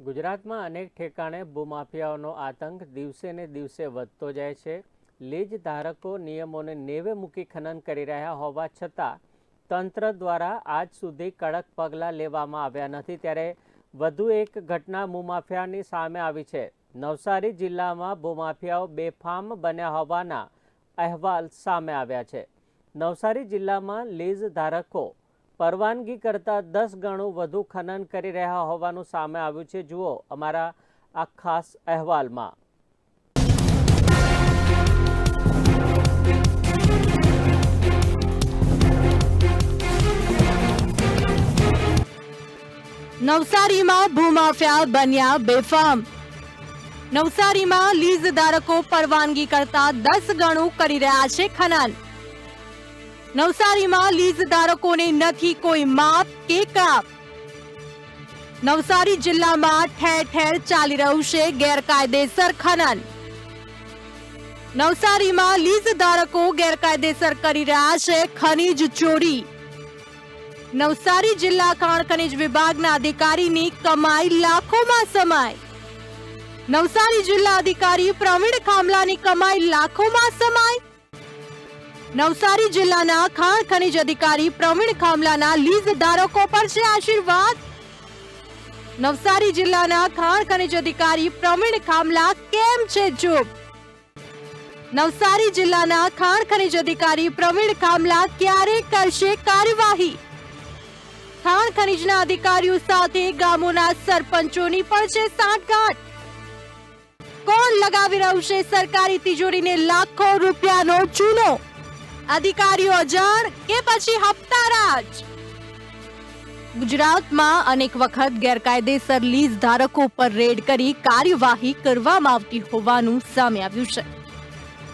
ગુજરાતમાં અનેક ઠેકાણે ભૂમાફિયાઓનો આતંક દિવસે ને દિવસે વધતો જાય છે. લીજ ધારકો નિયમોને નેવે મૂકી ખનન કરી રહ્યા હોવા છતાં તંત્ર દ્વારા આજ સુધી કડક પગલાં લેવામાં આવ્યા નથી. ત્યારે વધુ એક ઘટના ભૂમાફિયાની સામે આવી છે. નવસારી જિલ્લામાં ભૂમાફિયાઓ બેફામ બન્યા હોવાના અહેવાલ સામે આવ્યા છે. નવસારી જિલ્લામાં લીઝ ધારકો પરવાનગી કરતાં દસ ગણું વધુ ખનન કરી રહ્યા હોવાનું સામે આવ્યું છે. જુઓ અમારા આ ખાસ અહેવાલમાં. નવસારીમાં ભૂમાફિયા બન્યા બેફામ. નવસારીમાં લીઝ ધારકો પરવાનગી કરતા દસ ગણું કરી રહ્યા છે ખનન. નવસારીમાં લીઝ ધારકોને નથી કોઈ માપ કે કાપ નવસારી જિલ્લામાં ઠેર ઠેર ચાલી રહ્યું છે ગેરકાયદેસર ખનન. નવસારીમાં લીઝ ધારકો ગેરકાયદેસર કરી રહ્યા છે ખનીજ ચોરી. નવસારી જિલ્લા ખાણ ખનીજ વિભાગના અધિકારીની કમાઈ લાખોમાં સમાય. નવસારી જિલ્લા અધિકારી પ્રવીણ ખામલાની કમાઈ લાખોમાં સમાય. નવસારી જિલ્લાના ખાણ ખનિજ અધિકારી પ્રવીણ ખામલાના લીઝ ધારકો પર છે આશીર્વાદ. નવસારી જિલ્લાના ખાણ ખનિજ અધિકારી પ્રવીણ ખામલા કેમ છે ચૂપ? નવસારી જિલ્લાના ખાણ ખનિજ અધિકારી પ્રવીણ ખામલા ક્યારે કરશે કાર્યવાહી? ખાણ ખનીજના અધિકારીઓ સાથે ગામોના સરપંચોની પણ છે સાંઠગાંઠ. કોણ લગાવી રહ્યું છે સરકારી તિજોરીને લાખો રૂપિયાનો ચૂનો? અધિકારીઓ જણ કે પછી હપ્તારાજ ગુજરાતમાં અનેક વખત ગેરકાયદેસર લીઝ ધારકો પર રેડ કરી કાર્યવાહી કરવામાં આવતી હોવાનું સામે આવ્યું છે.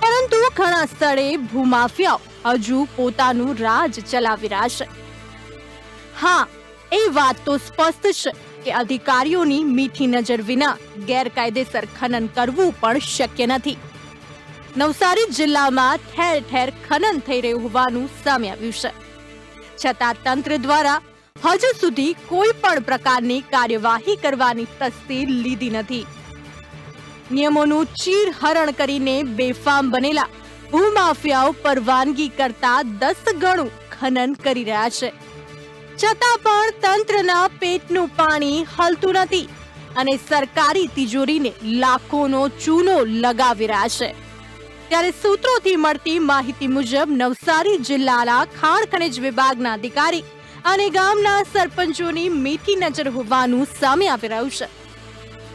પરંતુ ઘણા સ્થળે ભૂમાફિયાઓ હજુ પોતાનું રાજ ચલાવી રહ્યા છે. હા, એ વાત તો સ્પષ્ટ છે કે અધિકારીઓની મીઠી નજર વિના ગેરકાયદેસર ખનન કરવું પણ શક્ય નથી. નવસારી જિલ્લામાં ઠેર ઠેર ખનન થઈ રહ્યું હોવાનું સામે આવ્યું છે. છતાં તંત્ર દ્વારા હજુ સુધી કોઈ પણ પ્રકારની કાર્યવાહી કરવાની તસ્દી લીધી નથી. નિયમોનું ચીરહરણ કરીને બેફામ બનેલા ભૂમાફિયાઓ પરવાનગી કરતા દસ ગણું ખનન કરી રહ્યા છે. છતાં પણ તંત્રના પેટનું પાણી હલતું નથી અને સરકારી તિજોરીને લાખોનો ચૂનો લગાવી રહ્યા છે. ત્યારે સૂત્રોથી મળતી માહિતી મુજબ નવસારી જિલ્લાના ખાણ ખનિજ વિભાગના અધિકારી અને ગામના સરપંચોની મીઠી નજર હોવાનું સામે આવી રહ્યું છે.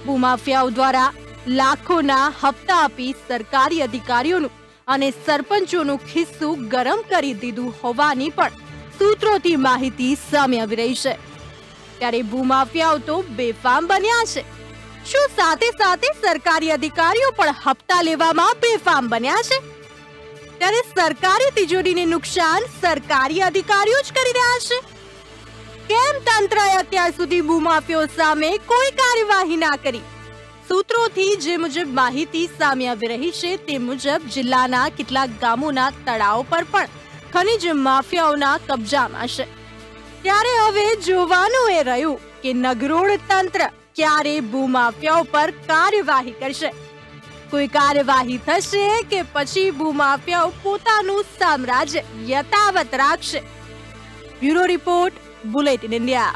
ભૂમાફિયાઓ દ્વારા લાખોના હપ્તા આપી સરકારી અધિકારીઓનું અને સરપંચોનું ખિસ્સું ગરમ કરી દીધું હોવાની પણ સૂત્રોથી માહિતી સામે આવી રહી છે. ત્યારે ભૂમાફિયાઓ તો બેફામ બન્યા છે. શું સાથે સાથે સરકારી અધિકારીઓ પણ હપ્તા લેવામાં બેફામ બન્યા છે? ત્યારે સરકારી તિજોરીને નુકસાન સરકારી અધિકારીઓ જ કરી રહ્યા છે. કેમ તંત્રએ અત્યાર સુધી ભૂમાફિયો સામે કોઈ કાર્યવાહી ના કરી? સૂત્રોથી જે મુજબ માહિતી સામે આવી રહી છે તે મુજબ જિલ્લાના કેટલાક ગામોના તળાવ પર પણ ખનિજ માફિયાઓના કબજામાં છે. ત્યારે હવે જોવાનું એ રહ્યું કે નગરોળ તંત્ર ક્યારે ભૂમાફિયા પર કાર્યવાહી કરશે? કોઈ કાર્યવાહી થશે કે પછી ભૂમાફિયાઓ પોતાનું સામ્રાજ્ય યથાવત રાખશે? Bureau report, bulletin India.